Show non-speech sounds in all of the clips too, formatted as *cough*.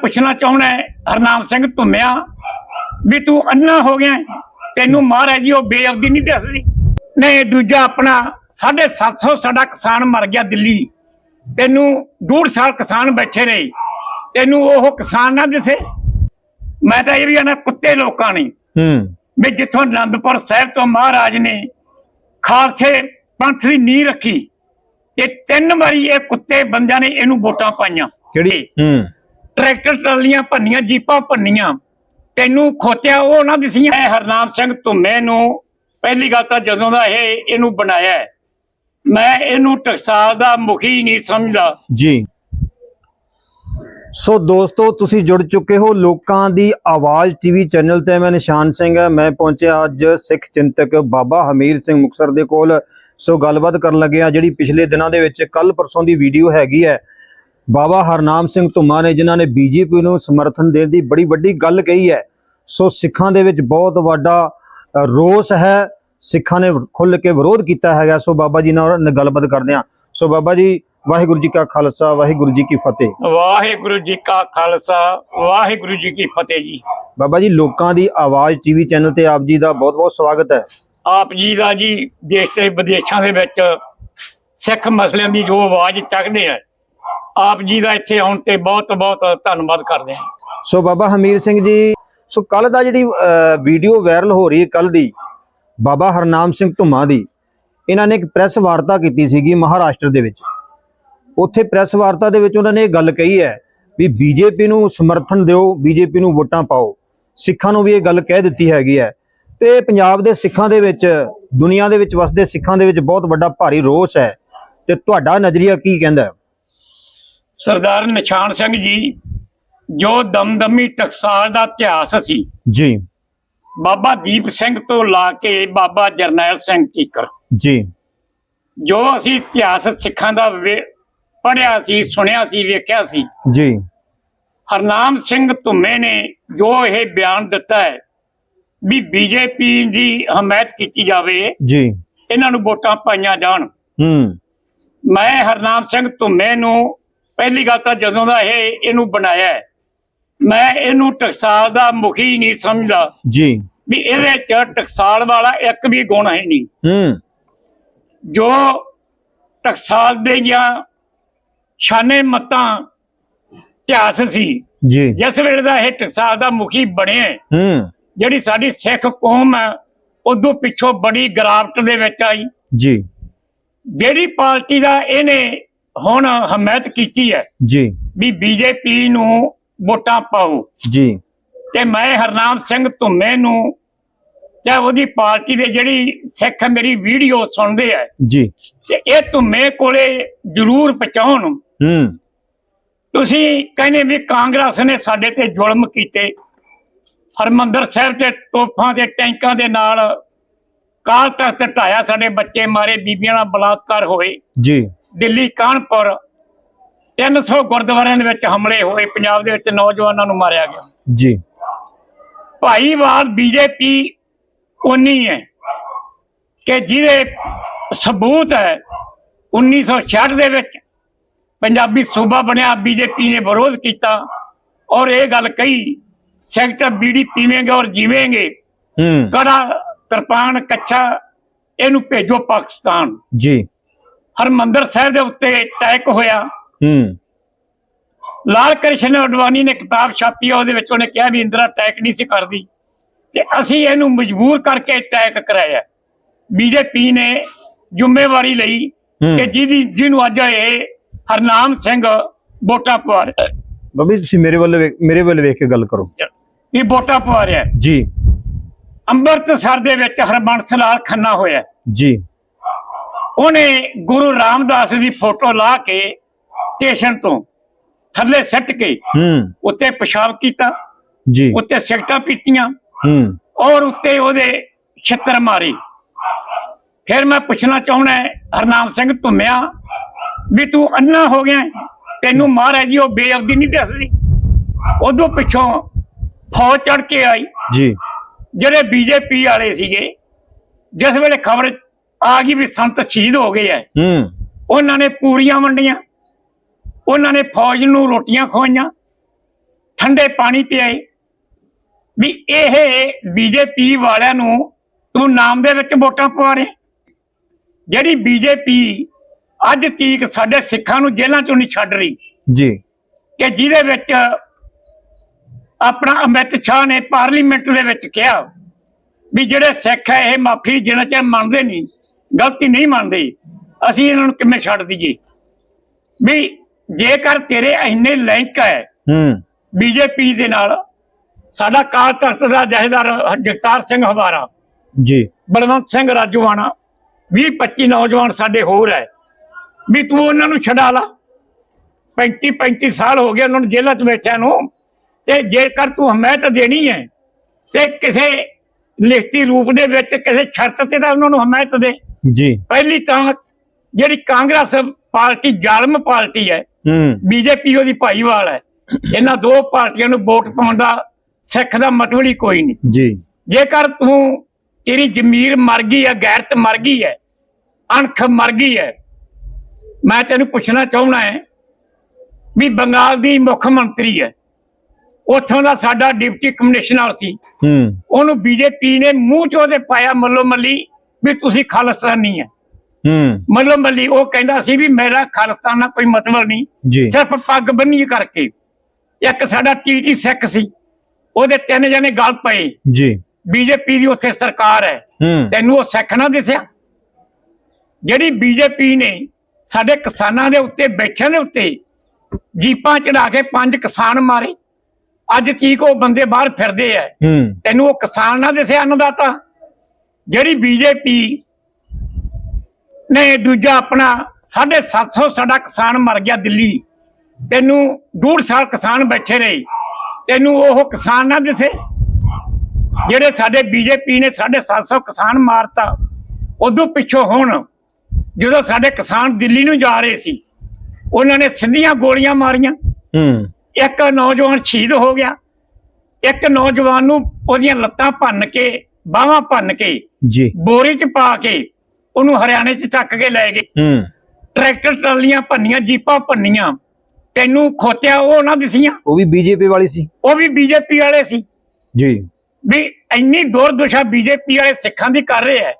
ਪੁੱਛਣਾ ਚਾਹੁੰਦਾ ਹਰਨਾਮ ਸਿੰਘ ਧੁੰਮਿਆ ਵੀ ਤੂੰ ਅੰਨਾ ਹੋ ਗਿਆ? ਤੈਨੂੰ ਮਹਾਰਾਜ ਜੀ ਉਹ ਬੇਅਬਦੀ ਨਹੀਂ ਦੱਸਦੀ। ਨਹੀਂ ਦੂਜਾ ਆਪਣਾ 750 ਸਾਡਾ ਕਿਸਾਨ ਮਰ ਗਿਆ ਦਿੱਲੀ। ਤੈਨੂੰ ਡੂਢ ਸਾਲ ਕਿਸਾਨ ਬੈਠੇ ਰਹੇ। ਤੈਨੂੰ ਉਹ ਕਿਸਾਨ ਨਾ ਦਿਸੇ। ਮੈਂ ਤਾਂ ਇਹ ਵੀ ਆਣਾ ਕੁੱਤੇ ਲੋਕਾਂ ਨੇ। ਹੂੰ। ਵੀ ਜਿੱਥੋਂ ਅਨੰਦਪੁਰ ਸਾਹਿਬ ਤੋਂ ਮਹਾਰਾਜ ਨੇ ਖਾਲਸੇ ਪੰਥ ਦੀ ਨੀਂਹ ਰੱਖੀ ਇਹ ਤਿੰਨ ਵਾਰੀ ਇਹ ਕੁੱਤੇ ਬੰਦਿਆਂ ਨੇ ਇਹਨੂੰ ਵੋਟਾਂ ਪਾਈਆਂ। ਕਿਹੜੀ? ਹੂੰ। ਟਰੈਕਟਰ ਟਰਾਲੀਆਂ ਭੰਨੀਆਂ, ਜੀਪਾਂ ਭੰਨੀਆਂ। ਤੈਨੂੰ ਖੋਤਿਆ ਉਹ ਨਾ ਦਿਸੀਆਂ। ਇਹ ਹਰਨਾਮ ਸਿੰਘ ਧੁੰਮੇ ਨੂੰ ਪਹਿਲੀ ਗੱਲ ਤਾਂ ਜਦੋਂ ਦਾ ਇਹ ਇਹਨੂੰ ਬਣਾਇਆ ਮੈਂ ਇਹਨੂੰ ਟਕਸਾਲ ਦਾ ਮੁਖੀ ਨਹੀਂ ਸਮਝਦਾ। ਜੀ। ਸੋ ਦੋਸਤੋ, ਤੁਸੀਂ ਜੁੜ ਚੁੱਕੇ ਹੋ ਲੋਕਾਂ ਦੀ ਆਵਾਜ਼ ਟੀਵੀ ਚੈਨਲ ਤੇ। ਮੈਂ ਨਿਸ਼ਾਨ ਸਿੰਘ ਹਾਂ, ਮੈਂ ਪਹੁੰਚਿਆ ਅੱਜ ਸਿੱਖ ਚਿੰਤਕ ਬਾਬਾ ਹਮੀਰ ਸਿੰਘ ਮੁਕਸਰ ਦੇ ਕੋਲ। ਸੋ ਗੱਲਬਾਤ ਕਰਨ ਲੱਗੇ ਆ ਜਿਹੜੀ ਪਿਛਲੇ ਦਿਨਾਂ ਦੇ ਵਿੱਚ ਕੱਲ ਪਰਸੋਂ ਦੀ ਵੀਡੀਓ ਹੈਗੀ ਹੈ। ਬਾਬਾ ਹਰਨਾਮ ਸਿੰਘ ਧੁੰਮਾ ਨੇ ਜਿਨ੍ਹਾਂ ਨੇ ਬੀਜੇਪੀ ਨੂੰ ਸਮਰਥਨ ਦੇਣ ਦੀ ਬੜੀ ਵੱਡੀ ਗੱਲ ਕਹੀ ਹੈ। ਸੋ ਸਿੱਖਾਂ ਦੇ ਵਿੱਚ ਬਹੁਤ ਵੱਡਾ ਰੋਸ ਹੈ। ਸਿੱਖਾਂ ਨੇ ਖੁੱਲ ਕੇ ਵਿਰੋਧ ਕੀਤਾ ਹੈਗਾ। ਸੋ ਬਾਬਾ ਜੀ ਨਾਲ ਗੱਲਬਾਤ ਕਰਦੇ ਹਾਂ। ਸੋ ਬਾਬਾ ਜੀ ਵਾਹਿਗੁਰੂ ਜੀ ਕਾ ਖਾਲਸਾ ਵਾਹਿਗੁਰੂ ਜੀ ਕੀ ਫਤਿਹ। ਵਾਹਿਗੁਰੂ ਜੀ ਕਾ ਖਾਲਸਾ ਵਾਹਿਗੁਰੂ ਜੀ ਕੀ ਫਤਿਹ ਜੀ। ਬਾਬਾ ਜੀ ਲੋਕਾਂ ਦੀ ਆਵਾਜ਼ ਟੀਵੀ ਚੈਨਲ ਤੇ ਆਪ ਜੀ ਦਾ ਬਹੁਤ-ਬਹੁਤ ਸਵਾਗਤ ਹੈ। ਆਪ ਜੀ ਦਾ ਜੀ ਦੇਸ਼ ਤੇ ਵਿਦੇਸ਼ਾਂ ਦੇ ਵਿੱਚ ਸਿੱਖ ਮਸਲਿਆਂ ਦੀ ਜੋ ਆਵਾਜ਼ ਚੱਕਦੇ ਆ ਆਪ ਜੀ ਦਾ ਇੱਥੇ ਆਉਣ ਤੇ ਬਹੁਤ ਬਹੁਤ ਧੰਨਵਾਦ ਕਰਦੇ ਹਾਂ। ਸੋ ਬਾਬਾ ਹਮੀਰ ਸਿੰਘ ਜੀ, ਸੋ ਕੱਲ ਦਾ ਜਿਹੜੀ ਵੀਡੀਓ ਵਾਇਰਲ ਹੋ ਰਹੀ ਹੈ ਕੱਲ ਦੀ, ਬਾਬਾ ਹਰਨਾਮ ਸਿੰਘ ਧੁੰਮਾ ਦੀ, ਇਹਨਾਂ ਨੇ ਇੱਕ ਪ੍ਰੈਸ ਵਾਰਤਾ ਕੀਤੀ ਸੀਗੀ ਮਹਾਰਾਸ਼ਟਰ ਦੇ ਵਿੱਚ। ਉੱਥੇ ਪ੍ਰੈਸ ਵਾਰਤਾ ਦੇ ਵਿੱਚ ਉਹਨਾਂ ਨੇ ਇਹ ਗੱਲ ਕਹੀ ਹੈ ਵੀ ਬੀਜੇਪੀ ਨੂੰ ਸਮਰਥਨ ਦਿਓ, ਬੀਜੇਪੀ ਨੂੰ ਵੋਟਾਂ ਪਾਓ। ਸਿੱਖਾਂ ਨੂੰ ਵੀ ਇਹ ਗੱਲ ਕਹਿ ਦਿੱਤੀ ਹੈਗੀ ਹੈ। ਤੇ ਪੰਜਾਬ ਦੇ ਸਿੱਖਾਂ ਦੇ ਵਿੱਚ, ਦੁਨੀਆ ਦੇ ਵਿੱਚ ਵਸਦੇ ਸਿੱਖਾਂ ਦੇ ਵਿੱਚ ਬਹੁਤ ਵੱਡਾ ਭਾਰੀ ਰੋਸ ਹੈ। ਤੇ ਤੁਹਾਡਾ ਨਜ਼ਰੀਆ ਕੀ ਕਹਿੰਦਾ ਸਰਦਾਰ ਨਿਸ਼ਾਨ ਸਿੰਘ ਜੀ ਜੋ ਦਮਦਮੀ ਟਕਸਾਲ ਦਾ ਇਤਿਹਾਸ ਸੀ। ਜੀ। ਬਾਬਾ ਦੀਪ ਸਿੰਘ ਤੋਂ ਲਾ ਕੇ ਬਾਬਾ ਜਰਨੈਲ ਸਿੰਘ ਤੀਕਰ। ਜੀ। ਜੋ ਅਸੀਂ ਇਤਿਹਾਸ ਸਿੱਖਾਂ ਦਾ ਪੜਿਆ ਸੀ ਸੁਣਿਆ ਸੀ ਵੇਖਿਆ ਸੀ। ਜੀ। ਹਰਨਾਮ ਸਿੰਘ ਧੁੰਮੇ ਨੇ ਜੋ ਇਹ ਬਿਆਨ ਦਿੱਤਾ ਹੈ ਵੀ ਬੀਜੇਪੀ ਦੀ ਹਮਾਇਤ ਕੀਤੀ ਜਾਵੇ ਜੀ। ਇਹਨਾਂ ਨੂੰ ਵੋਟਾਂ ਪਾਈਆਂ ਜਾਣ। ਹੂੰ। ਮੈਂ ਹਰਨਾਮ ਸਿੰਘ ਧੁੰਮੇ ਨੂੰ ਪਹਿਲੀ ਗੱਲ ਤਾਂ ਜਦੋਂ ਦਾ ਇਹ ਇਹਨੂੰ ਬਣਾਇਆ ਮੈਂ ਇਹਨੂੰ ਟਕਸਾਲ ਦਾ ਮੁਖੀ ਨਹੀਂ ਸਮਝਦਾ। ਜੀ। ਵੀ ਇਹਦੇ ਚ ਟਕਸਾਲ ਵਾਲਾ ਇੱਕ ਵੀ ਗੁਣ ਹੈ ਨਹੀਂ। ਹੂੰ। ਜੋ ਟਕਸਾਲ ਦੇ ਜਾਂ ਸ਼ਾਨੇ ਮਤਾਂ ਇਤਿਹਾਸ ਸੀ ਜੀ। ਜਿਸ ਵੇਲੇ ਦਾ ਇਹ ਟਕਸਾਲ ਦਾ ਮੁਖੀ ਬਣਿਆ ਹੂੰ ਜਿਹੜੀ ਸਾਡੀ ਸਿੱਖ ਕੌਮ ਹੈ ਉਦੋਂ ਪਿੱਛੋਂ ਬੜੀ ਗਰਾਵਟ ਦੇ ਵਿੱਚ ਆਈ। ਜੀ। ਜਿਹੜੀ ਪਾਰਟੀ ਦਾ ਇਹਨੇ ਹੁਣ ਹਮਾਇਤ ਕੀਤੀ ਹੈ ਜੀ। ਵੀ ਬੀਜੇਪੀ ਨੂੰ ਵੋਟਾਂ ਪਾਓ। ਜੀ। ਤੇ ਮੈਂ ਹਰਨਾਮ ਸਿੰਘ ਧੁੰਮੇ ਨੂੰ ਚਾਹੇ ਉਹਦੀ ਪਾਰਟੀ ਦੇ ਜਿਹੜੀ ਸਿੱਖ ਮੇਰੀ ਵੀਡੀਓ ਸੁਣਦੇ ਆ। ਜੀ। ਤੇ ਇਹ ਧੁੰਮੇ ਕੋਲੇ ਜ਼ਰੂਰ ਪਹੁੰਚਾਉਣ। ਹੂੰ। ਤੁਸੀਂ ਕਹਿੰਦੇ ਵੀ ਕਾਂਗਰਸ ਨੇ ਸਾਡੇ ਤੇ ਜ਼ੁਲਮ ਕੀਤੇ। ਹਰਮੰਦਰ ਸਾਹਿਬ ਤੇ ਤੋਫਾਂ ਤੇ ਟੈਂਕਾਂ ਦੇ ਨਾਲ ਕਾਲ ਤਖਤ ਢਾਇਆ ਸਾਡੇ ਬੱਚੇ ਮਾਰੇ ਬੀਬੀਆਂ ਨਾਲ ਬਲਾਤਕਾਰ ਹੋਏ। ਜੀ। ਦਿੱਲੀ ਕਾਨਪੁਰ 300 ਗੁਰਦੁਆਰਿਆਂ ਦੇ ਵਿੱਚ ਹਮਲੇ ਹੋਏ। ਪੰਜਾਬ ਦੇ ਵਿੱਚ ਨੌਜਵਾਨਾਂ ਨੂੰ ਮਾਰਿਆ ਗਿਆ। ਜੀ। ਭਾਈਵਾਲ ਬੀਜੇਪੀ ਉਨੀ ਹੈ ਕਿ ਜਿਹਦੇ ਸਬੂਤ ਹੈ 1966 ਦੇ ਵਿੱਚ ਪੰਜਾਬੀ ਸੂਬਾ ਬਣਿਆ ਬੀਜੇਪੀ ਨੇ ਵਿਰੋਧ ਕੀਤਾ ਔਰ ਇਹ ਗੱਲ ਕਹੀ ਸੈਕਟਰ ਬੀੜੀ ਪੀਵੇਂਗੇ ਔਰ ਜੀਵੇਂਗੇ। ਹੂੰ। ਕੜਾ ਕਿਰਪਾਨ ਕੱਛਾ ਇਹਨੂੰ ਭੇਜੋ ਪਾਕਿਸਤਾਨ। ਜੀ। ਹਰਮੰਦਰ ਸਾਹਿਬ ਦੇ ਉੱਤੇ ਅਟੈਕ ਹੋਇਆ। ਹੂੰ। ਲਾਲ ਕ੍ਰਿਸ਼ਨ ਅਡਵਾਨੀ ਨੇ ਕਿਤਾਬ ਛਾਪੀ ਉਹਦੇ ਵਿੱਚ ਉਹਨੇ ਕਿਹਾ ਵੀ ਇੰਦਰਾ ਅਟੈਕ ਨਹੀਂ ਸੀ ਕਰਦੀ। ਤੇ ਅਸੀਂ ਇਹਨੂੰ ਮਜਬੂਰ ਕਰਕੇ ਅਟੈਕ ਕਰਾਇਆ। ਬੀਜੇਪੀ ਨੇ ਜ਼ਿੰਮੇਵਾਰੀ ਲਈ। ਕਿ ਜਿਹਦੀ ਜਿਹਨੂੰ ਅੱਜ ਇਹ ਹਰਨਾਮ ਸਿੰਘ ਵੋਟਾਂ ਪਵਾ ਰਿਹਾ। ਬਾਬੀ ਤੁਸੀਂ ਮੇਰੇ ਵੱਲ ਮੇਰੇ ਵੱਲ ਵੇਖ ਕੇ ਗੱਲ ਕਰੋ। ਇਹ ਵੋਟਾਂ ਪਵਾ ਰਿਹਾ। ਜੀ। ਅੰਮ੍ਰਿਤਸਰ ਦੇ ਵਿੱਚ ਹਰਬੰਸ ਲਾਲ ਖੰਨਾ ਹੋਇਆ। ਜੀ। ਉਹਨੇ ਗੁਰੂ ਰਾਮਦਾਸ ਦੀ ਫੋਟੋ ਲਾ ਕੇ ਸਟੇਸ਼ਨ ਤੋਂ ਥੱਲੇ ਸੱਟ ਕੇ ਹੂੰ। ਉੱਤੇ ਪਿਸ਼ਾਬ ਕੀਤਾ ਜੀ। ਉੱਤੇ ਸਿਗਰਟਾਂ ਪੀਤੀਆਂ ਹੂੰ। ਔਰ ਉੱਤੇ ਉਹਦੇ ਛਿੱਤਰ ਮਾਰੇ। ਫਿਰ ਮੈਂ ਪੁੱਛਣਾ ਚਾਹੁੰਦਾ ਹਰਨਾਮ ਸਿੰਘ ਧੁੰਮਿਆ ਵੀ ਤੂੰ ਅੰਨਾ ਹੋ ਗਿਆ? ਤੈਨੂੰ ਮਹਾਰਾਜ ਜੀ ਉਹ ਬੇਅਬਦੀ ਨਹੀਂ ਦੱਸਦੀ? ਉਦੋਂ ਪਿੱਛੋਂ ਫੌਜ ਚੜ ਕੇ ਆਈ। ਜੀ। ਜਿਹੜੇ ਬੀਜੇਪੀ ਵਾਲੇ ਸੀਗੇ ਜਿਸ ਵੇਲੇ ਖਬਰ ਆ ਗਈ ਵੀ ਸੰਤ ਸ਼ਹੀਦ ਹੋ ਗਏ ਐ ਹੂੰ। ਉਹਨਾਂ ਨੇ ਪੂਰੀਆਂ ਵੰਡੀਆਂ। ਉਹਨਾਂ ਨੇ ਫੌਜ ਨੂੰ ਰੋਟੀਆਂ ਖਵਾਈਆਂ। ਠੰਡੇ ਪਾਣੀ ਪਿਆਏ। ਵੀ ਇਹ ਬੀਜੇਪੀ ਵਾਲਿਆਂ ਨੂੰ ਤੂੰ ਨਾਮ ਦੇ ਵਿੱਚ ਵੋਟਾਂ ਪਵਾ ਰਿਹਾ। ਜਿਹੜੀ ਬੀਜੇਪੀ ਅੱਜ ਤੀਕ ਸਾਡੇ ਸਿੱਖਾਂ ਨੂੰ ਜੇਲ੍ਹਾਂ ਚੋਂ ਨਹੀਂ ਛੱਡ ਰਹੀ। ਜੀ। ਕਿ ਜਿਹਦੇ ਵਿੱਚ ਆਪਣਾ ਅਮਿਤ ਸ਼ਾਹ ਨੇ ਪਾਰਲੀਮੈਂਟ ਦੇ ਵਿੱਚ ਕਿਹਾ ਵੀ ਜਿਹੜੇ ਸਿੱਖ ਹੈ ਇਹ ਮਾਫੀ ਜਿੰਨਾ ਚਿਰ ਮੰਨਦੇ ਨਹੀਂ ਗਲਤੀ ਨਹੀਂ ਮੰਨਦੇ। ਅਸੀਂ ਇਹਨਾਂ ਨੂੰ ਕਿਵੇਂ ਛੱਡ ਦਈਏ? ਵੀ ਜੇਕਰ ਤੇਰੇ ਇੰਨੇ ਲਿੰਕ ਹੈ ਹੂੰ। ਬੀਜੇਪੀ ਦੇ ਨਾਲ ਸਾਡਾ ਕਾਲ ਤਖਤ ਦਾ ਜਹੇਦਾਰ ਜਗਤਾਰ ਸਿੰਘ ਹਵਾਰਾ ਜੀ। ਬਲਵੰਤ ਸਿੰਘ ਰਾਜੂਆਣਾ 20 25 ਨੌਜਵਾਨ ਸਾਡੇ ਹੋਰ ਹੈ। ਵੀ ਤੂੰ ਉਹਨਾਂ ਨੂੰ ਛਡਾ ਲਾ। 35 35 ਸਾਲ ਹੋ ਗਏ ਉਹਨਾਂ ਨੂੰ ਜੇਲ੍ਹਾਂ 'ਚ ਬੈਠਿਆਂ ਨੂੰ। ਤੇ ਜੇਕਰ ਤੂੰ ਹਮਾਇਤ ਦੇਣੀ ਹੈ ਤੇ ਕਿਸੇ ਲਿਖਤੀ ਰੂਪ ਦੇ ਵਿੱਚ ਕਿਸੇ ਸ਼ਰਤ ਤੇ ਤਾਂ ਉਹਨਾਂ ਨੂੰ ਹਮਾਇਤ ਦੇ। ਜੀ। ਪਹਿਲੀ ਤਾਂ ਜਿਹੜੀ ਕਾਂਗਰਸ ਪਾਰਟੀ ਜ਼ਾਲਮ ਪਾਰਟੀ ਹੈ ਹੂੰ। ਬੀਜੇਪੀ ਉਹਦੀ ਭਾਈਵਾਲ ਹੈ। ਇਹਨਾਂ ਦੋ ਪਾਰਟੀਆਂ ਨੂੰ ਵੋਟ ਪਾਉਣ ਦਾ ਸਿੱਖ ਦਾ ਮਤਲਬ ਹੀ ਕੋਈ ਨਹੀਂ। ਜੀ। ਜੇਕਰ ਤੂੰ ਤੇਰੀ ਜ਼ਮੀਰ ਮਰ ਗਈ ਹੈ ਗੈਰਤ ਮਰ ਗਈ ਹੈ ਅਣਖ ਮਰ ਗਈ ਹੈ ਮੈਂ ਤੈਨੂੰ ਪੁੱਛਣਾ ਚਾਹੁੰਦਾ ਹੈ ਵੀ ਬੰਗਾਲ ਦੀ ਮੁੱਖ ਮੰਤਰੀ ਹੈ ਉੱਥੋਂ ਦਾ ਸਾਡਾ ਡਿਪਟੀ ਕਮਿਸ਼ਨਰ ਸੀ। ਹੂੰ। ਉਹਨੂੰ ਬੀਜੇਪੀ ਨੇ ਮੂੰਹ ਚ ਉਹਦੇ ਪਾਇਆ ਮੱਲੋ ਮੱਲੀ ਵੀ ਤੁਸੀਂ ਖਾਲਿਸਤਾਨੀ ਹੈ। ਹੂੰ। ਮੱਲੋ ਮੱਲੀ ਉਹ ਕਹਿੰਦਾ ਸੀ ਵੀ ਮੇਰਾ ਖਾਲਿਸਤਾਨ ਨਾਲ ਕੋਈ ਮਤਲਬ ਨਹੀਂ। ਸਿਰਫ ਪੱਗ ਬੰਨੀ ਕਰਕੇ। ਇੱਕ ਸਾਡਾ ਟੀਟੀ ਸਿੱਖ ਸੀ। ਉਹਦੇ ਤਿੰਨ ਜਣੇ ਗਲ ਪਏ। ਜੀ। ਬੀਜੇਪੀ ਦੀ ਉੱਥੇ ਸਰਕਾਰ ਹੈ। ਹੂੰ। ਤੈਨੂੰ ਉਹ ਸਿੱਖ ਨਾ ਦਿਸਿਆ। ਜਿਹੜੀ ਬੀਜੇਪੀ ਨੇ ਸਾਡੇ ਕਿਸਾਨਾਂ ਦੇ ਉੱਤੇ ਬੈਠਿਆਂ ਦੇ ਉੱਤੇ ਜੀਪਾਂ ਚੜਾ ਕੇ ਪੰਜ ਕਿਸਾਨ ਮਾਰੇ। ਅੱਜ ਤੀਕ ਉਹ ਬੰਦੇ ਬਾਹਰ ਫਿਰਦੇ ਐ ਤੈਨੂੰ ਉਹ ਕਿਸਾਨ ਨਾ ਦਿਸਿਆ ਅੰਨਦਾਤਾ? ਜਿਹੜੀ ਬੀਜੇਪੀ ਨੇ ਦੂਜਾ ਆਪਣਾ 750 ਸਾਡਾ ਕਿਸਾਨ ਮਰ ਗਿਆ ਦਿੱਲੀ। ਤੈਨੂੰ ਡੂਢ ਸਾਲ ਕਿਸਾਨ ਬੈਠੇ ਰਹੇ ਤੈਨੂੰ ਉਹ ਕਿਸਾਨ ਨਾ ਦਿਸੇ? ਜਿਹੜੇ ਸਾਡੇ ਬੀਜੇਪੀ ਨੇ 750 ਕਿਸਾਨ ਮਾਰਤਾ ਉਦੋਂ ਪਿੱਛੋਂ ਹੁਣ ਜਦੋਂ ਸਾਡੇ ਕਿਸਾਨ ਦਿੱਲੀ ਨੂੰ ਜਾ ਰਹੇ ਸੀ ਉਹਨਾਂ ਨੇ ਸਿੱਧੀਆਂ ਗੋਲੀਆਂ ਮਾਰੀਆਂ। ਹੂੰ। ਇੱਕ ਨੌਜਵਾਨ ਸ਼ਹੀਦ ਹੋ ਗਿਆ। ਇੱਕ ਨੌਜਵਾਨ ਨੂੰ ਉਹਦੀਆਂ ਲੱਤਾਂ ਭੰਨ ਕੇ ਬਾਹਾਂ ਭੰਨ ਕੇ ਜੀ। ਬੋਰੀ 'ਚ ਪਾ ਕੇ ਉਹਨੂੰ ਹਰਿਆਣੇ 'ਚ ਚੱਕ ਕੇ ਲੈ ਗਏ। ਹੂੰ। ਟਰੈਕਟਰ ਟਰਾਲੀਆਂ ਭੰਨੀਆਂ ਜੀਪਾਂ ਭੰਨੀਆਂ। ਤੈਨੂੰ ਖੋਤਿਆ ਉਹ ਨਾ ਦਿਸੀਆਂ ਉਹ ਵੀ ਬੀਜੇਪੀ ਵਾਲੀ ਸੀ? ਉਹ ਵੀ ਬੀਜੇਪੀ ਵਾਲੇ ਸੀ। ਜੀ। ਵੀ ਇੰਨੀ ਦੁਰਦਸ਼ਾ ਬੀਜੇਪੀ ਵਾਲੇ ਸਿੱਖਾਂ ਦੀ ਕਰ ਰਹੇ ਐ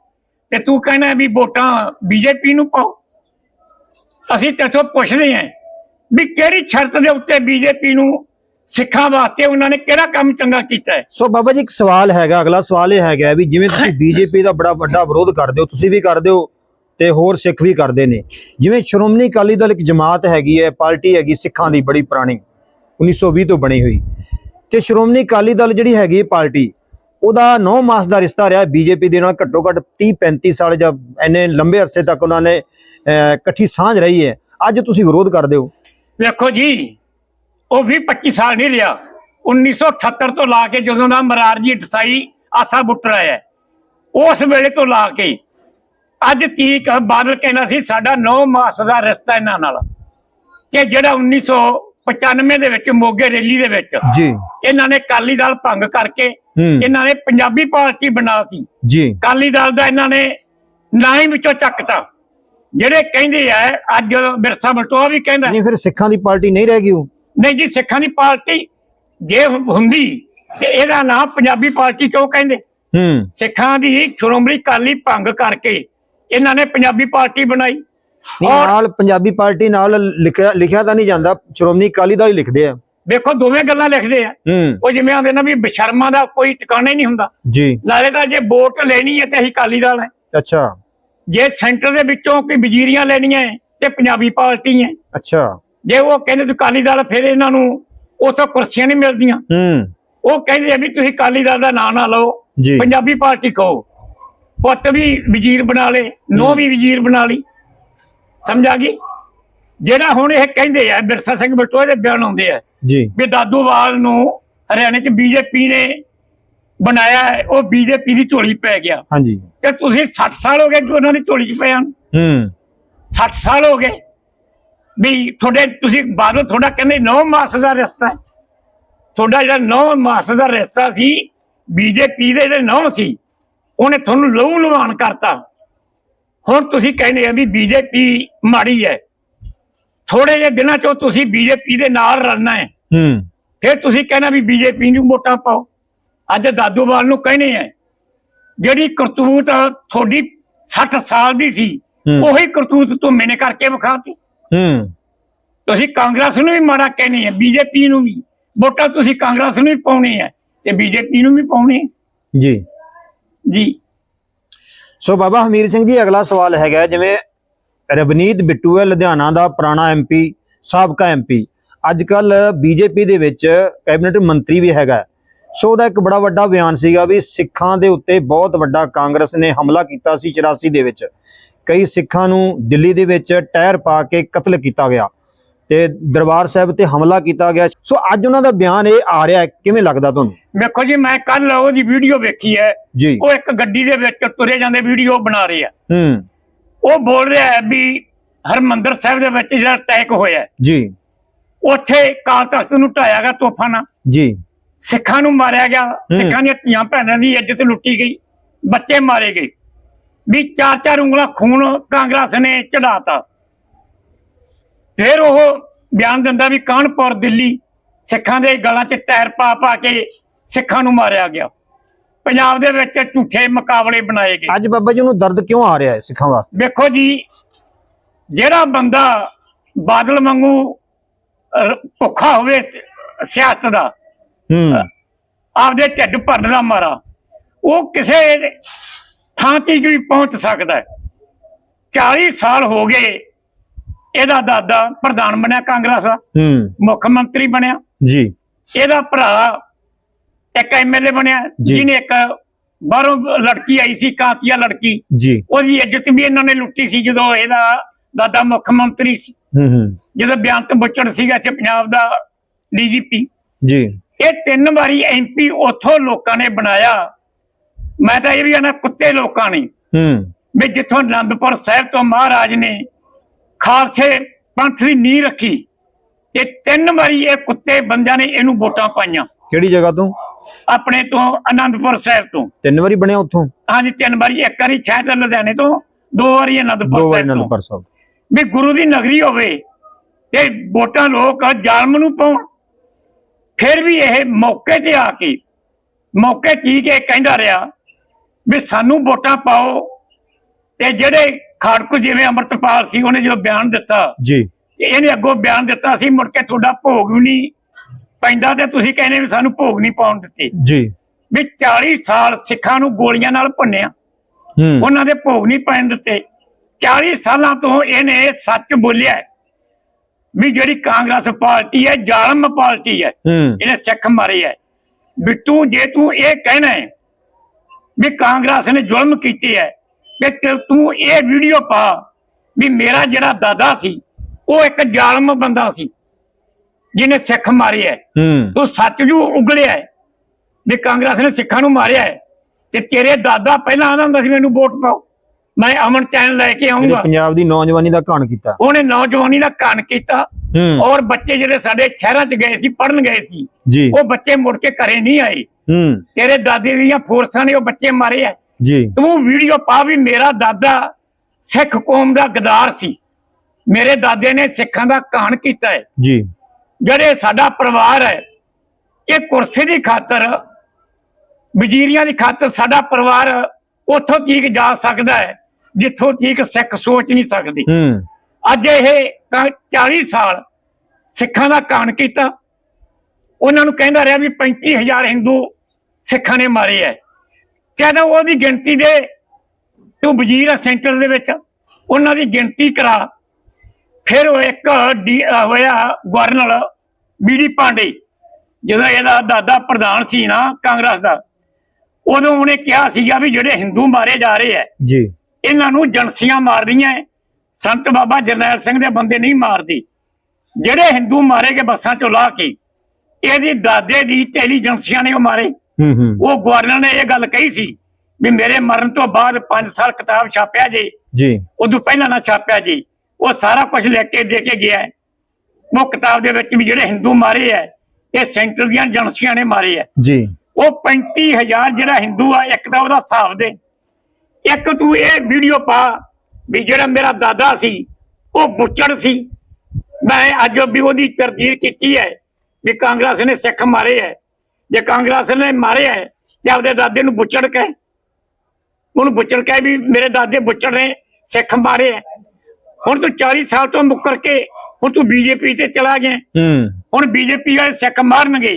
ਤੇ ਤੂੰ ਕਹਿੰਦਾ ਵੀ ਵੋਟਾਂ ਬੀਜੇਪੀ ਨੂੰ ਪਾਓ। ਅਸੀਂ ਤੇਥੋਂ ਪੁੱਛਦੇ ਆਂ। ਵੀ ਕਿਹੜੀ ਸ਼ਰਤ ਦੇ ਉੱਤੇ ਬੀਜੇਪੀ ਨੂੰ ਸਿੱਖਾਂ ਵਾਸਤੇ ਉਹਨਾਂ ਨੇ ਕਿਹੜਾ ਕੰਮ ਚੰਗਾ ਕੀਤਾ ਹੈ? ਸੋ ਬਾਬਾ ਜੀ ਇੱਕ ਸਵਾਲ ਹੈਗਾ ਅਗਲਾ ਸਵਾਲ ਇਹ ਹੈਗਾ ਵੀ ਜਿਵੇਂ ਤੁਸੀਂ *coughs* ਬੀਜੇਪੀ ਦਾ ਬੜਾ ਵੱਡਾ ਵਿਰੋਧ ਕਰਦੇ ਹੋ ਤੁਸੀਂ ਵੀ ਕਰਦੇ ਹੋ ਤੇ ਹੋਰ ਸਿੱਖ ਵੀ ਕਰਦੇ ਨੇ। ਜਿਵੇਂ ਸ਼੍ਰੋਮਣੀ ਅਕਾਲੀ ਦਲ ਇੱਕ ਜਮਾਤ ਹੈਗੀ ਹੈ ਪਾਰਟੀ ਹੈਗੀ ਸਿੱਖਾਂ ਦੀ ਬੜੀ ਪੁਰਾਣੀ 1920 ਤੋਂ ਬਣੀ ਹੋਈ। ਤੇ ਸ਼੍ਰੋਮਣੀ ਅਕਾਲੀ ਦਲ ਜਿਹੜੀ ਹੈਗੀ ਪਾਰਟੀ ਉਹਦਾ 9 ਮਾਸ ਦਾ ਰਿਸ਼ਤਾ ਰਿਹਾ ਬੀਜੇਪੀ ਦੇ ਨਾਲ ਘੱਟੋ ਘੱਟ 30 35 ਸਾਲ ਜਾਂ ਇੰਨੇ ਲੰਬੇ ਅਰਸੇ ਤੱਕ ਉਹਨਾਂ ਨੇ ਇਕੱਠੀ ਸਾਂਝ ਰਹੀ ਹੈ। ਅੱਜ ਤੁਸੀਂ ਵਿਰੋਧ ਕਰਦੇ ਹੋ। ਵੇਖੋ ਜੀ ਉਹ ਵੀ 25 ਸਾਲ ਨਹੀਂ ਰਿਹਾ। 1978 ਤੋਂ ਲਾ ਕੇ ਜਦੋਂ ਦਾ ਮਰਾਰਜੀ ਦਸਾਈ ਆਸਾ ਬੁੱਟਰ ਆਇਆ ਉਸ ਵੇਲੇ ਤੋਂ ਲਾ ਕੇ ਅੱਜ ਤੀਕ ਬਾਦਲ ਕਹਿੰਦਾ ਸੀ ਸਾਡਾ 9 ਮਾਸ ਦਾ ਰਿਸ਼ਤਾ ਇਹਨਾਂ ਨਾਲ ਕਿ ਜਿਹੜਾ 1995 ਦੇ ਵਿੱਚ ਮੋਗੇ ਰੈਲੀ ਦੇ ਵਿੱਚ ਜੀ। ਇਹਨਾਂ ਨੇ ਕਾਲੀ ਦਲ ਭੰਗ ਕਰਕੇ ਇਹਨਾਂ ਨੇ ਪੰਜਾਬੀ ਪਾਰਟੀ ਬਣਾਤੀ ਜੀ। ਕਾਲੀ ਦਲ ਦਾ ਇਹਨਾਂ ਨੇ ਨਾਂ ਹੀ ਵਿੱਚੋਂ ਚੱਕਤਾ ਜਿਹੜੇ ਕਹਿੰਦੇ ਆ ਅੱਜ ਬਿਰਸਾ ਬਲਟੋਆ ਵੀ ਕਹਿੰਦਾ। ਨਹੀਂ ਫਿਰ ਸਿੱਖਾਂ ਦੀ ਪਾਰਟੀ ਨਹੀਂ ਰਹਿ ਗਈ ਉਹ। ਨਹੀਂ ਜੀ ਸਿੱਖਾਂ ਦੀ ਪਾਰਟੀ ਜੇ ਹੁੰਦੀ ਤੇ ਇਹਦਾ ਨਾਮ ਪੰਜਾਬੀ ਪਾਰਟੀ ਕਿਉਂ ਕਹਿੰਦੇ? ਹੂੰ। ਸਿੱਖਾਂ ਦੀ ਸ਼੍ਰੋਮਣੀ ਅਕਾਲੀ ਭੰਗ ਕਰਕੇ ਇਹਨਾਂ ਨੇ ਪੰਜਾਬੀ ਪਾਰਟੀ ਬਣਾਈ। ਨਾਲ ਪੰਜਾਬੀ ਪਾਰਟੀ ਨਾਲ ਲਿਖਿਆ ਤਾਂ ਨਹੀਂ ਜਾਂਦਾ ਸ਼੍ਰੋਮਣੀ ਅਕਾਲੀ ਦਲ ਹੀ ਲਿਖਦੇ ਆ। ਵੇਖੋ ਦੋਵੇਂ ਗੱਲਾਂ ਲਿਖਦੇ ਆ। ਉਹ ਜਿਵੇਂ ਆਂਦੇ ਨਾ ਵੀ ਬਸ਼ਰਮਾ ਦਾ ਕੋਈ ਟਿਕਾਣਾ ਹੀ ਨਹੀਂ ਹੁੰਦਾ। ਜੀ। ਨਾਲੇ ਤਾਂ ਜੇ ਵੋਟ ਲੈਣੀ ਹੈ ਤੇ ਅਸੀਂ ਅਕਾਲੀ ਦਲ ਹੈ। ਅੱਛਾ। ਜੇ ਸੈਂਟਰ ਦੇ ਵਿੱਚੋਂ ਕੋਈ ਵਜ਼ੀਰੀਆਂ ਲੈਣੀਆਂ ਹੈ ਤੇ ਪੰਜਾਬੀ ਪਾਰਟੀ ਹੈ। ਅੱਛਾ। ਜੇ ਉਹ ਕਹਿੰਦੇ ਤੁਸੀਂ ਅਕਾਲੀ ਦਲ ਫਿਰ ਇਹਨਾਂ ਨੂੰ ਉਥੋਂ ਕੁਰਸੀਆਂ ਨਹੀਂ ਮਿਲਦੀਆਂ। ਹੂੰ। ਉਹ ਕਹਿੰਦੇ ਆ ਵੀ ਤੁਸੀਂ ਅਕਾਲੀ ਦਲ ਦਾ ਨਾਂ ਨਾ ਲਓ ਜੀ। ਪੰਜਾਬੀ ਪਾਰਟੀ ਕਹੋ। ਪੁੱਤ ਵੀ ਵਜ਼ੀਰ ਬਣਾ ਲੇ ਨੋ ਵੀ ਵਜ਼ੀਰ ਬਣਾ ਲਈ। ਸਮਝਾ ਗਈ? ਜਿਹੜਾ ਹੁਣ ਇਹ ਕਹਿੰਦੇ ਆ ਬਿਰਸਾ ਸਿੰਘ ਬਟੋਏ ਦੇ ਬਿਆਨ ਆਉਂਦੇ ਆ ਜੀ। ਵੀ ਦਾਦੂਵਾਲ ਨੂੰ ਹਰਿਆਣੇ 'ਚ ਬੀਜੇਪੀ ਨੇ ਬਣਾਇਆ ਹੈ, ਉਹ ਬੀਜੇਪੀ ਦੀ ਝੋਲੀ ਪੈ ਗਿਆ। ਹਾਂਜੀ। ਤੇ ਤੁਸੀਂ 60 ਸਾਲ ਹੋ ਗਏ ਜੋ ਉਹਨਾਂ ਦੀ ਝੋਲੀ 'ਚ ਪਿਆ ਨੂੰ ਹੂੰ। 60 ਸਾਲ ਹੋ ਗਏ। ਵੀ ਤੁਹਾਡੇ ਤੁਸੀਂ ਬਾਹਰੋਂ ਤੁਹਾਡਾ ਕਹਿੰਦੇ 9 ਮਾਸ ਦਾ ਰਸਤਾ ਹੈ। ਤੁਹਾਡਾ ਜਿਹੜਾ 9 ਮਾਸ ਦਾ ਰਸਤਾ ਸੀ ਬੀਜੇਪੀ ਦੇ ਜਿਹੜੇ 9 ਸੀ ਉਹਨੇ ਤੁਹਾਨੂੰ ਲਹੂ ਲੁਹਾਨ ਕਰਤਾ। ਹੁਣ ਤੁਸੀਂ ਕਹਿੰਦੇ ਆ ਵੀ ਬੀਜੇਪੀ ਮਾੜੀ ਹੈ। ਥੋੜੇ ਜਿਹੇ ਦਿਨਾਂ ਚੋਂ ਤੁਸੀਂ ਬੀਜੇਪੀ ਦੇ ਨਾਲ ਰਲਣਾ ਹੈ। ਹੂੰ। ਫਿਰ ਤੁਸੀਂ ਕਹਿਣਾ ਵੀ ਬੀਜੇਪੀ ਨੂੰ ਵੋਟਾਂ ਪਾਓ। ਅੱਜ ਦਾਦੂਵਾਲ ਨੂੰ ਕਹਿੰਦੇ ਆ ਜਿਹੜੀ ਕਰਤੂਤ ਤੁਹਾਡੀ 60 ਸਾਲ ਦੀ ਸੀ ਹੂੰ। ਉਹੀ ਕਰਤੂਤ ਤੂੰ ਮੈਨੇ ਕਰਕੇ ਵਿਖਾਤੀ। ਹੂੰ। ਤੁਸੀਂ ਕਾਂਗਰਸ ਨੂੰ ਵੀ ਮਾੜਾ ਕਹਿੰਦੇ ਆ ਬੀਜੇਪੀ ਨੂੰ ਵੀ। ਵੋਟਾਂ ਤੁਸੀਂ ਕਾਂਗਰਸ ਨੂੰ ਵੀ ਪਾਉਣੀ ਹੈ ਤੇ ਬੀਜੇਪੀ ਨੂੰ ਵੀ ਪਾਉਣੀ ਹੈ ਜੀ। ਜੀ। ਸੋ ਬਾਬਾ ਹਮੀਰ ਸਿੰਘ ਜੀ ਅਗਲਾ ਸਵਾਲ ਹੈਗਾ ਜਿਵੇਂ ਰਵਨੀਤ ਬਿੱਟੂ ਹੈ ਲੁਧਿਆਣਾ ਦਾ ਪੁਰਾਣਾ ਐਮਪੀ ਸਾਬਕਾ ਐਮਪੀ ਅੱਜ ਕੱਲ ਬੀਜੇਪੀ ਦੇ ਵਿੱਚ ਕੈਬਨਿਟ ਮੰਤਰੀ ਵੀ ਹੈਗਾ। ਸੋ ਉਹਦਾ ਇੱਕ ਬੜਾ ਵੱਡਾ ਬਿਆਨ ਸੀਗਾ ਵੀ ਸਿੱਖਾਂ ਦੇ ਉੱਤੇ ਬਹੁਤ ਵੱਡਾ ਕਾਂਗਰਸ ਨੇ ਹਮਲਾ ਕੀਤਾ ਸੀ 84 ਦੇ ਵਿੱਚ। ਕਈ ਸਿੱਖਾਂ ਨੂੰ ਦਿੱਲੀ ਦੇ ਵਿੱਚ ਟਾਇਰ ਪਾ ਕੇ ਕਤਲ ਕੀਤਾ ਗਿਆ ਤੇ ਦਰਬਾਰ ਸਾਹਿਬ ਤੇ ਹਮਲਾ ਕੀਤਾ ਗਿਆ। ਸੋ ਅੱਜ ਉਹਨਾਂ ਦਾ ਬਿਆਨ ਇਹ ਆ ਰਿਹਾ ਹੈ, ਕਿਵੇਂ ਲੱਗਦਾ ਤੁਹਾਨੂੰ? ਵੇਖੋ ਜੀ ਮੈਂ ਕੱਲ ਉਹਦੀ ਵੀਡੀਓ ਵੇਖੀ ਹੈ। ਜੀ। ਉਹ ਇੱਕ ਗੱਡੀ ਦੇ ਵਿੱਚ ਤੁਰੇ ਜਾਂਦੇ ਵੀਡੀਓ ਬਣਾ ਰਹੇ। ਆ ਹੂੰ। ਉਹ ਬੋਲ ਰਿਹਾ ਹੈ ਵੀ ਹਰਮੰਦਰ ਸਾਹਿਬ ਦੇ ਵਿੱਚ ਜਿਹੜਾ ਅਟੈਕ ਹੋਇਆ ਜੀ। ਉੱਥੇ ਕਾਲ ਤਖਤ ਨੂੰ ਢਾਇਆ ਗਿਆ ਤੋਹਫਾ ਨਾਲ ਜੀ। ਸਿੱਖਾਂ ਨੂੰ ਮਾਰਿਆ ਗਿਆ। ਸਿੱਖਾਂ ਦੀਆਂ ਧੀਆਂ ਭੈਣਾਂ ਦੀ ਇੱਜ਼ਤ ਲੁੱਟੀ ਗਈ। ਬੱਚੇ ਮਾਰੇ ਗਏ। ਵੀ ਚਾਰ ਚਾਰ ਉਂਗਲਾਂ ਖੂਨ ਕਾਂਗਰਸ ਨੇ ਚੜਾਤਾ। ਫਿਰ ਉਹ ਬਿਆਨ ਦਿੰਦਾ ਵੀ ਕਾਨਪੁਰ ਦਿੱਲੀ ਸਿੱਖਾਂ ਦੇ ਗਲਾਂ 'ਚ ਟਾਇਰ ਪਾ ਪਾ ਕੇ ਸਿੱਖਾਂ ਨੂੰ ਮਾਰਿਆ ਗਿਆ। ਪੰਜਾਬ ਦੇ ਵਿੱਚ ਝੂਠੇ ਮੁਕਾਬਲੇ ਬਣਾਏ ਗਏ। ਅੱਜ ਬਾਬਾ ਜੀ ਨੂੰ ਦਰਦ ਕਿਉਂ ਆ ਰਿਹਾ ਹੈ ਸਿੱਖਾਂ ਵਾਸਤੇ? ਵੇਖੋ ਜੀ ਜਿਹੜਾ ਬੰਦਾ ਬਾਦਲ ਵਾਂਗੂ ਭੁੱਖਾ ਹੋਵੇ ਸਿਆਸਤ ਦਾ ਹੂੰ। ਆਪਦੇ ਢਿੱਡ ਭਰਨ ਦਾ ਮਾਰਾ। ਉਹ ਕਿਸੇ ਥਾਂ ਤੇ ਵੀ ਪਹੁੰਚ ਸਕਦਾ। ਹੈ 40 ਸਾਲ ਹੋ ਗਏ ਇਹਦਾ ਦਾਦਾ ਪ੍ਰਧਾਨ ਬਣਿਆ ਕਾਂਗਰਸ ਦਾ। ਹੂੰ। ਮੁੱਖ ਮੰਤਰੀ ਬਣਿਆ। ਜੀ। ਇਹਦਾ ਭਰਾ ਇੱਕ ਐਮਐਲਏ ਬਣਿਆ। ਜਿਹਨੇ ਇੱਕ ਬਾਹਰੋਂ ਲੜਕੀ ਆਈ ਸੀ ਕਾਂਤੀਆ ਲੜਕੀ। ਜੀ। ਉਹਦੀ ਇੱਜ਼ਤ ਵੀ ਇਹਨਾਂ ਨੇ ਲੁੱਟੀ ਸੀ ਜਦੋਂ ਇਹਦਾ ਦਾਦਾ ਮੁੱਖ ਮੰਤਰੀ ਸੀ। ਹੂੰ ਹੂੰ। ਜਦੋਂ ਬਿਆੰਤ ਬੁੱਚੜ ਸੀਗਾ ਇੱਥੇ ਪੰਜਾਬ ਦਾ ਡੀਜੀਪੀ। ਜੀ। ਇਹ ਤਿੰਨ ਵਾਰੀ ਐਮਪੀ ਉਥੋਂ ਲੋਕਾਂ ਨੇ ਬਣਾਇਆ। ਮੈਂ ਤਾਂ ਇਹ ਵੀ ਆਣਾ ਕੁੱਤੇ ਲੋਕਾਂ ਨੇ। ਹੂੰ। ਵੀ ਜਿੱਥੋਂ ਅਨੰਦਪੁਰ ਸਾਹਿਬ ਤੋਂ ਮਹਾਰਾਜ ਨੇ ਖਾਲਸੇ ਪੰਥ ਦੀ ਨੀਂਹ ਰੱਖੀ ਇਹ ਤਿੰਨ ਵਾਰੀ ਇਹ ਕੁੱਤੇ ਬੰਦਿਆਂ ਨੇ ਇਹਨੂੰ ਵੋਟਾਂ ਪਾਈਆਂ। ਕਿਹੜੀ ਜਗ੍ਹਾ ਤੋਂ? ਆਪਣੇ ਤੋਂ ਅਨੰਦਪੁਰ ਸਾਹਿਬ ਤੋਂ। ਤਿੰਨ ਵਾਰੀ ਬਣਿਆ ਉੱਥੋਂ? ਹਾਂਜੀ ਤਿੰਨ ਵਾਰੀ ਇੱਕ ਵਾਰੀ ਸ਼ਾਇਦ ਲੁਧਿਆਣੇ ਤੋਂ ਦੋ ਵਾਰੀ ਅਨੰਦਪੁਰ ਸਾਹਿਬ ਤੋਂ। ਨੰਦਪੁਰ ਸਾਹਿਬ। ਵੀ ਗੁਰੂ ਦੀ ਨਗਰੀ ਹੋਵੇ ਤੇ ਵੋਟਾਂ ਲੋਕ ਜ਼ਾਲਮ ਨੂੰ ਪਾਉਣ ਫਿਰ ਵੀ ਇਹ ਮੌਕੇ ਤੇ ਆ ਕੇ ਮੌਕੇ ਕੀ ਕੇ ਕਹਿੰਦਾ ਰਿਹਾ ਵੀ ਸਾਨੂੰ ਵੋਟਾਂ ਪਾਓ ਤੇ ਜਿਹੜੇ ਖਾੜਕੂ ਜਿਵੇਂ ਅਮਰਤਪਾਲ ਸੀ ਉਹਨੇ ਜੋ ਬਿਆਨ ਦਿੱਤਾ ਜੀ। ਤੇ ਇਹਨੇ ਅੱਗੋਂ ਬਿਆਨ ਦਿੱਤਾ ਸੀ ਮੁੜ ਕੇ ਤੁਹਾਡਾ ਭੋਗ ਵੀ ਨਹੀਂ ਪੈਂਦਾ ਤੇ ਤੁਸੀਂ ਕਹਿੰਦੇ ਵੀ ਸਾਨੂੰ ਭੋਗ ਨਹੀਂ ਪਾਉਣ ਦਿੱਤੇ। ਜੀ। ਵੀ 40 ਸਾਲ ਸਿੱਖਾਂ ਨੂੰ ਗੋਲੀਆਂ ਨਾਲ ਭੁੰਨਿਆ। ਹੂੰ। ਉਹਨਾਂ ਦੇ ਭੋਗ ਨਹੀਂ ਪੈਣ ਦਿੱਤੇ। 40 ਸਾਲਾਂ ਤੋਂ ਇਹਨੇ ਸੱਚ ਬੋਲਿਆ ਵੀ ਜਿਹੜੀ ਕਾਂਗਰਸ ਪਾਰਟੀ ਹੈ ਜ਼ਾਲਮ ਪਾਰਟੀ ਹੈ ਇਹਨੇ ਸਿੱਖ ਮਾਰੇ ਹੈ। ਬਿੱਟੂ ਜੇ ਤੂੰ ਇਹ ਕਹਿਣਾ ਹੈ ਵੀ ਕਾਂਗਰਸ ਨੇ ਜ਼ੁਲਮ ਕੀਤੇ ਹੈ ਤੇ ਤੂੰ ਇਹ ਵੀਡੀਓ ਪਾ ਵੀ ਮੇਰਾ ਜਿਹੜਾ ਦਾਦਾ ਸੀ ਉਹ ਇੱਕ ਜ਼ਾਲਮ ਬੰਦਾ ਸੀ ਜਿਹਨੇ ਸਿੱਖ ਮਾਰੇ ਹੈ। ਤੂੰ ਸੱਚ ਜੂ ਉਗਲਿਆ ਹੈ ਵੀ ਕਾਂਗਰਸ ਨੇ ਸਿੱਖਾਂ ਨੂੰ ਮਾਰਿਆ ਹੈ ਤੇ ਤੇਰੇ ਦਾਦਾ ਪਹਿਲਾਂ ਆਂਦਾ ਹੁੰਦਾ ਸੀ ਮੈਨੂੰ ਵੋਟ ਪਾਓ। ਮੈਂ ਅਮਨ ਚੈਨ ਲੈ ਕੇ ਆਉਂਗਾ। ਪੰਜਾਬ ਦੀ ਨੌਜਵਾਨੀ ਦਾ ਘਾਣ ਕੀਤਾ। ਉਹਨੇ ਨੌਜਵਾਨੀ ਦਾ ਕਾਨ ਕੀਤਾ। ਔਰ ਬੱਚੇ ਜਿਹੜੇ ਸਾਡੇ ਸ਼ਹਿਰਾਂ 'ਚ ਗਏ ਸੀ ਪੜਨ ਗਏ ਸੀ ਉਹ ਬੱਚੇ ਮੁੜ ਕੇ ਘਰੇ ਨਹੀਂ ਆਏ। ਤੇਰੇ ਦਾਦੇ ਦੀਆਂ ਫੋਰਸਾਂ ਨੇ ਉਹ ਬੱਚੇ ਮਾਰੇ ਆ। ਜੀ। ਤੂੰ ਵੀਡੀਓ ਪਾ ਵੀ ਮੇਰਾ ਦਾਦਾ ਸਿੱਖ ਕੌਮ ਦਾ ਗਦਾਰ ਸੀ। ਮੇਰੇ ਦਾਦੇ ਨੇ ਸਿੱਖਾਂ ਦਾ ਕਾਨ ਕੀਤਾ ਹੈ। ਜੀ। ਜਿਹੜੇ ਸਾਡਾ ਪਰਿਵਾਰ ਹੈ ਇਹ ਕੁਰਸੀ ਦੀ ਖਾਤਰ ਵਜ਼ੀਰੀਆਂ ਦੀ ਖਾਤਰ ਸਾਡਾ ਪਰਿਵਾਰ ਉੱਥੋਂ ਤੀਕ ਜਾ ਸਕਦਾ ਹੈ। ਜਿੱਥੋਂ ਤੀਕ ਸਿੱਖ ਸੋਚ ਨਹੀਂ ਸਕਦੀ। ਹੂੰ। ਅੱਜ ਇਹ ਕ- 40 ਸਾਲ ਸਿੱਖਾਂ ਦਾ ਕਾਣ ਕੀਤਾ। ਉਹਨਾਂ ਨੂੰ ਕਹਿੰਦਾ ਰਿਹਾ ਵੀ 35000 ਹਿੰਦੂ ਸਿੱਖਾਂ ਨੇ ਮਾਰੇ ਐ। ਕਹਿੰਦਾ ਉਹਦੀ ਗਿਣਤੀ ਦੇ ਤੂੰ ਵਜ਼ੀਰ ਆ ਸੈਂਟਰ ਦੇ ਵਿੱਚ ਉਹਨਾਂ ਦੀ ਗਿਣਤੀ ਕਰਾ। ਫਿਰ ਉਹ ਇੱਕ ਹੋਇਆ ਗਵਰਨਰ ਬੀਡੀ ਪਾਂਡੇ ਜਦੋਂ ਇਹਦਾ ਦਾਦਾ ਪ੍ਰਧਾਨ ਸੀ ਨਾ ਕਾਂਗਰਸ ਦਾ। ਉਦੋਂ ਉਹਨੇ ਕਿਹਾ ਸੀਗਾ ਵੀ ਜਿਹੜੇ ਹਿੰਦੂ ਮਾਰੇ ਜਾ ਰਹੇ ਐ ਜੀ। ਇਹਨਾਂ ਨੂੰ ਏਜੰਸੀਆਂ ਮਾਰ ਰਹੀਆਂ। ਸੰਤ ਬਾਬਾ ਜਰਨੈਲ ਸਿੰਘ ਦੇ ਬੰਦੇ ਨਹੀਂ ਮਾਰਦੇ। ਜਿਹੜੇ ਹਿੰਦੂ ਮਾਰੇ ਗਏ ਬੱਸਾਂ ਚੋਂ ਲਾ ਕੇ ਇਹਦੀ ਦਾਦੇ ਦੀ ਇੰਟੈਲੀਜੈਂਸੀਆਂ ਨੇ ਉਹ ਮਾਰੇ। ਉਹ ਗਵਰਨਰ ਨੇ ਇਹ ਗੱਲ ਕਹੀ ਸੀ ਵੀ ਮੇਰੇ ਮਰਨ ਤੋਂ ਬਾਅਦ 5 ਸਾਲ ਕਿਤਾਬ ਛਾਪਿਆ ਜੇ। ਜੀ। ਉਦੋਂ ਪਹਿਲਾਂ ਨਾ ਛਾਪਿਆ ਜੀ। ਉਹ ਸਾਰਾ ਕੁਝ ਲਿਖ ਕੇ ਦੇ ਕੇ ਗਿਆ। ਉਹ ਕਿਤਾਬ ਦੇ ਵਿੱਚ ਵੀ ਜਿਹੜੇ ਹਿੰਦੂ ਮਾਰੇ ਐ ਇਹ ਸੈਂਟਰ ਦੀਆਂ ਏਜੰਸੀਆਂ ਨੇ ਮਾਰੇ ਐ। ਜੀ। ਉਹ 35000 ਜਿਹੜਾ ਹਿੰਦੂ ਆ ਇੱਕ ਦਾ ਉਹਦਾ ਹਿਸਾਬ ਦੇ। ਇੱਕ ਤੂੰ ਇਹ ਵੀਡੀਓ ਪਾ ਵੀ ਜਿਹੜਾ ਮੇਰਾ ਦਾਦਾ ਸੀ ਉਹ ਬੁੱਚੜ ਸੀ। ਮੈਂ ਅੱਜ ਵੀ ਉਹਦੀ ਤਰਜੀਹ ਕੀਤੀ ਹੈ ਵੀ ਕਾਂਗਰਸ ਨੇ ਸਿੱਖ ਮਾਰੇ ਐ ਜੇ ਕਾਂਗਰਸ ਨੇ ਮਾਰੇ ਐ ਤੇ ਆਪਦੇ ਦਾਦੇ ਨੂੰ ਬੁੱਚੜ ਕੇ ਉਹਨੂੰ ਬੁੱਚੜ ਕੇ ਵੀ ਮੇਰੇ ਦਾਦੇ ਬੁੱਚੜ ਨੇ ਸਿੱਖ ਮਾਰੇ ਐ ਹੁਣ ਤੂੰ 40 ਸਾਲ ਤੋਂ ਮੁੱਕਰ ਕੇ ਹੁਣ ਤੂੰ ਬੀਜੇਪੀ ਤੇ ਚਲਾ ਗਿਆ। ਹੂੰ। ਹੁਣ ਬੀਜੇਪੀ ਵਾਲੇ ਸਿੱਖ ਮਾਰਨਗੇ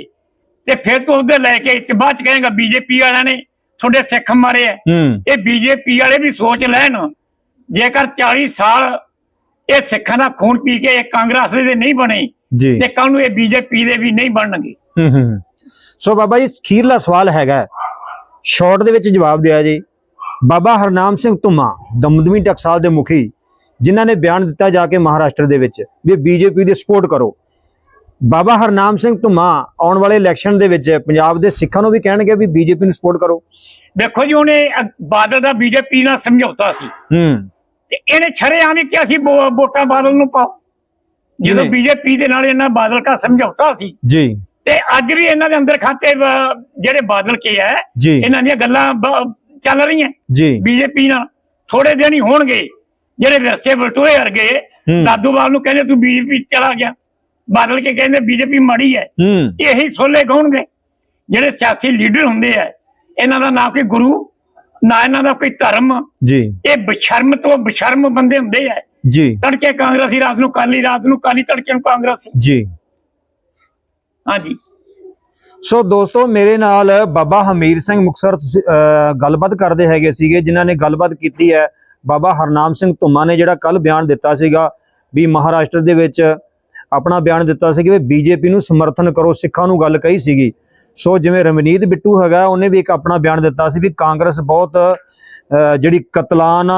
ਤੇ ਫਿਰ ਤੂੰ ਉਹਦੇ ਲੈ ਕੇ ਬਾਅਦ ਚ ਕਹੇਗਾ ਬੀਜੇਪੀ ਵਾਲਿਆਂ ਨੇ ਤੁਹਾਡੇ ਸਿੱਖ ਮਾਰੇ ਐ ਹੂੰ। ਇਹ ਬੀਜੇਪੀ ਵਾਲੇ ਵੀ ਸੋਚ ਲੈਣ ਜੇਕਰ 40 ਸਾਲ ਇਹ ਸਿੱਖਾਂ ਦਾ ਖੂਨ ਪੀ ਕੇ ਇਹ ਕਾਂਗਰਸ ਦੇ ਨਹੀਂ ਬਣੇ ਤੇ ਕੱਲ ਨੂੰ ਇਹ ਬੀਜੇਪੀ ਦੇ ਵੀ ਨਹੀਂ ਬਣਨਗੇ। ਸੋ ਬਾਬਾ ਜੀ ਖੀਰਲਾ ਸਵਾਲ ਹੈਗਾ। ਸ਼ਾਰਟ ਦੇ ਵਿੱਚ ਜਵਾਬ ਦਿਆ ਜੀ। ਬਾਬਾ ਹਰਨਾਮ ਸਿੰਘ ਧੁਮਾ ਦਮਦਮੀ ਟਕਸਾਲ ਦੇ ਮੁਖੀ ਜਿਨ੍ਹਾਂ ਨੇ ਬਿਆਨ ਦਿੱਤਾ ਜਾ ਕੇ ਮਹਾਰਾਸ਼ਟਰ ਦੇ ਵਿੱਚ ਵੀ ਬੀਜੇਪੀ ਦੀ ਸਪੋਰਟ ਕਰੋ। ਬਾਬਾ ਹਰਨਾਮ ਸਿੰਘ ਧੁਮਾ ਆਉਣ ਵਾਲੇ ਇਲੈਕਸ਼ਨ ਦੇ ਵਿੱਚ ਪੰਜਾਬ ਦੇ ਸਿੱਖਾਂ ਨੂੰ ਵੀ ਕਹਿਣਗੇ ਵੀ ਬੀਜੇਪੀ ਨੂੰ ਸਪੋਰਟ ਕਰੋ। ਦੇਖੋ ਜੀ ਉਹਨੇ ਬਾਦਲ ਦਾ ਬੀਜੇਪੀ ਨਾਲ ਸਮਝੌਤਾ ਸੀ। ਹੂੰ। ਤੇ ਇਹਨੇ ਛੜੇਆਂ ਵੀ ਕਿਹਾ ਸੀ ਵੋ- ਵੋਟਾਂ ਬਾਦਲ ਨੂੰ ਪਾਓ। ਜਦੋਂ। ਬੀਜੇਪੀ ਦੇ ਨਾਲ ਇਹਨਾਂ ਬਾਦਲ ਦਾ ਸਮਝੌਤਾ ਸੀ। ਜੀ। ਤੇ ਅੱਜ ਵੀ ਇਹਨਾਂ ਦੇ ਅੰਦਰ ਖਾਤੇ ਜਿਹੜੇ ਬਾਦਲ ਕੇ ਹੈ ਇਹਨਾਂ ਦੀਆਂ ਗੱਲਾਂ ਚੱਲ ਰਹੀਆਂ। ਜੀ। ਬੀਜੇਪੀ ਨਾਲ ਥੋੜੇ ਦਿਨ ਹੀ ਹੋਣਗੇ। ਜਿਹੜੇ ਵਿਰਸੇ ਬਲਟੋਏ ਵਰਗੇ ਹੂੰ। ਦਾਦੂਵਾਲ ਨੂੰ ਕਹਿੰਦੇ ਤੂੰ ਬੀਜੇਪੀ ਚਲਾ ਗਿਆ। ਬਾਦਲ ਕੇ ਕਹਿੰਦੇ ਬੀਜੇਪੀ ਮਾੜੀ ਹੈ। ਹੂੰ। ਇਹੀ ਸੋਲੇ ਗਾਉਣਗੇ ਜਿਹੜੇ ਸਿਆਸੀ ਲੀਡਰ ਹੁੰਦੇ ਆ ਇਹਨਾਂ ਦਾ ਨਾ ਕੋਈ ਗੁਰੂ ਨਾ ਇਹਨਾਂ ਦਾ ਕੋਈ ਧਰਮ। ਜੀ। ਇਹ ਬਸ਼ਰਮ ਤੋਂ ਬਸ਼ਰਮ ਬੰਦੇ ਹੁੰਦੇ ਆ। ਜੀ। ਤੜਕੇ ਕਾਂਗਰਸੀ ਰਾਤ ਨੂੰ ਕਾਲੀ ਰਾਤ ਨੂੰ ਕਾਲੀ ਤੜਕੇ ਨੂੰ ਕਾਂਗਰਸੀ। ਜੀ। ਹਾਂਜੀ। ਸੋ ਦੋਸਤੋ ਮੇਰੇ ਨਾਲ ਬਾਬਾ ਹਮੀਰ ਸਿੰਘ ਮੁਕਸਰ ਗੱਲਬਾਤ ਕਰਦੇ ਹੈਗੇ ਸੀਗੇ ਜਿਨ੍ਹਾਂ ਨੇ ਗੱਲਬਾਤ ਕੀਤੀ ਹੈ। ਬਾਬਾ ਹਰਨਾਮ ਸਿੰਘ ਧੁੰਮਾ ਨੇ ਜਿਹੜਾ ਕੱਲ ਬਿਆਨ ਦਿੱਤਾ ਸੀਗਾ ਵੀ ਮਹਾਰਾਸ਼ਟਰ ਦੇ ਵਿੱਚ ਆਪਣਾ ਬਿਆਨ ਦਿੱਤਾ ਸੀ ਕਿ ਵੀ ਬੀਜੇਪੀ ਨੂੰ ਸਮਰਥਨ ਕਰੋ, ਸਿੱਖਾਂ ਨੂੰ ਗੱਲ ਕਹੀ ਸੀਗੀ। ਸੋ ਜਿਵੇਂ ਰਮਨੀਤ ਬਿੱਟੂ ਹੈਗਾ, ਉਹਨੇ ਵੀ ਇੱਕ ਆਪਣਾ ਬਿਆਨ ਦਿੱਤਾ ਸੀ ਵੀ ਕਾਂਗਰਸ ਬਹੁਤ ਜਿਹੜੀ ਕਤਲਾਨਾ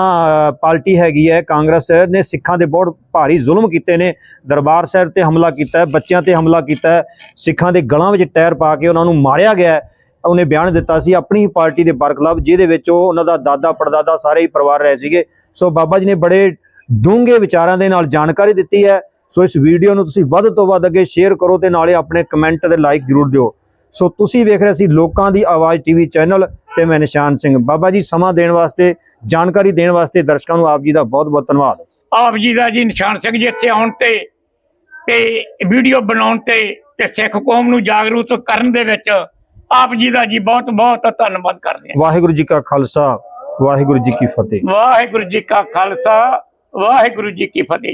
ਪਾਰਟੀ ਹੈਗੀ ਹੈ, ਕਾਂਗਰਸ ਨੇ ਸਿੱਖਾਂ ਦੇ ਬਹੁਤ ਭਾਰੀ ਜ਼ੁਲਮ ਕੀਤੇ ਨੇ। ਦਰਬਾਰ ਸਾਹਿਬ ਤੇ ਹਮਲਾ ਕੀਤਾ ਹੈ, ਬੱਚਿਆਂ ਤੇ ਹਮਲਾ ਕੀਤਾ ਹੈ, ਸਿੱਖਾਂ ਦੇ ਗਲਾਂ ਵਿੱਚ ਟਾਇਰ ਪਾ ਕੇ ਉਹਨਾਂ ਨੂੰ ਮਾਰਿਆ ਗਿਆ ਉਹਨੇ ਬਿਆਨ ਦਿੱਤਾ ਸੀ ਆਪਣੀ ਪਾਰਟੀ ਦੇ ਬਰਖਲਾਫ ਜਿਹਦੇ ਵਿੱਚ ਉਹ ਉਹਨਾਂ ਦਾ ਦਾਦਾ, ਪੜਦਾਦਾ ਸਾਰੇ ਹੀ ਪਰਿਵਾਰ ਰਹੇ ਸੀਗੇ। ਸੋ ਬਾਬਾ ਜੀ ਨੇ ਬੜੇ ਡੂੰਘੇ ਵਿਚਾਰਾਂ ਦੇ ਨਾਲ ਜਾਣਕਾਰੀ ਦਿੱਤੀ ਹੈ। ਸੋ ਇਸ ਵੀਡੀਓ ਨੂੰ ਤੁਸੀਂ ਵੱਧ ਤੋਂ ਵੱਧ ਅੱਗੇ ਸ਼ੇਅਰ ਕਰੋ ਤੇ ਨਾਲੇ ਆਪਣੇ ਕਮੈਂਟ ਤੇ ਲਾਈਕ ਜ਼ਰੂਰ ਦਿਓ। ਸੋ ਤੁਸੀਂ ਵੇਖ ਰਹੇ ਸੀ ਲੋਕਾਂ ਦੀ ਆਵਾਜ਼ ਟੀਵੀ ਚੈਨਲ ਤੇ ਮੈਂ ਨਿਸ਼ਾਨ ਸਿੰਘ। ਬਾਬਾ ਜੀ ਸਮਾਂ ਦੇਣ ਵਾਸਤੇ ਜਾਣਕਾਰੀ ਦੇਣ ਵਾਸਤੇ ਦਰਸ਼ਕਾਂ ਨੂੰ ਆਪ ਜੀ ਦਾ ਬਹੁਤ ਬਹੁਤ ਧੰਨਵਾਦ। ਆਪ ਜੀ ਦਾ ਜੀ ਨਿਸ਼ਾਨ ਸਿੰਘ ਜੀ ਇੱਥੇ ਆਉਣ ਤੇ ਤੇ ਵੀਡੀਓ ਬਣਾਉਣ ਤੇ ਤੇ ਸਿੱਖ ਕੌਮ ਨੂੰ ਜਾਗਰੂਕ ਕਰਨ ਦੇ ਵਿੱਚ ਆਪ ਜੀ ਦਾ ਜੀ ਬਹੁਤ ਬਹੁਤ ਧੰਨਵਾਦ ਕਰਦੇ ਹਾਂ। ਵਾਹਿਗੁਰੂ ਜੀ ਕਾ ਖਾਲਸਾ ਵਾਹਿਗੁਰੂ ਜੀ ਕੀ ਫਤਿਹ। ਵਾਹਿਗੁਰੂ ਜੀ ਕਾ ਖਾਲਸਾ ਵਾਹਿਗੁਰੂ ਜੀ ਕੀ ਫਤਿਹ।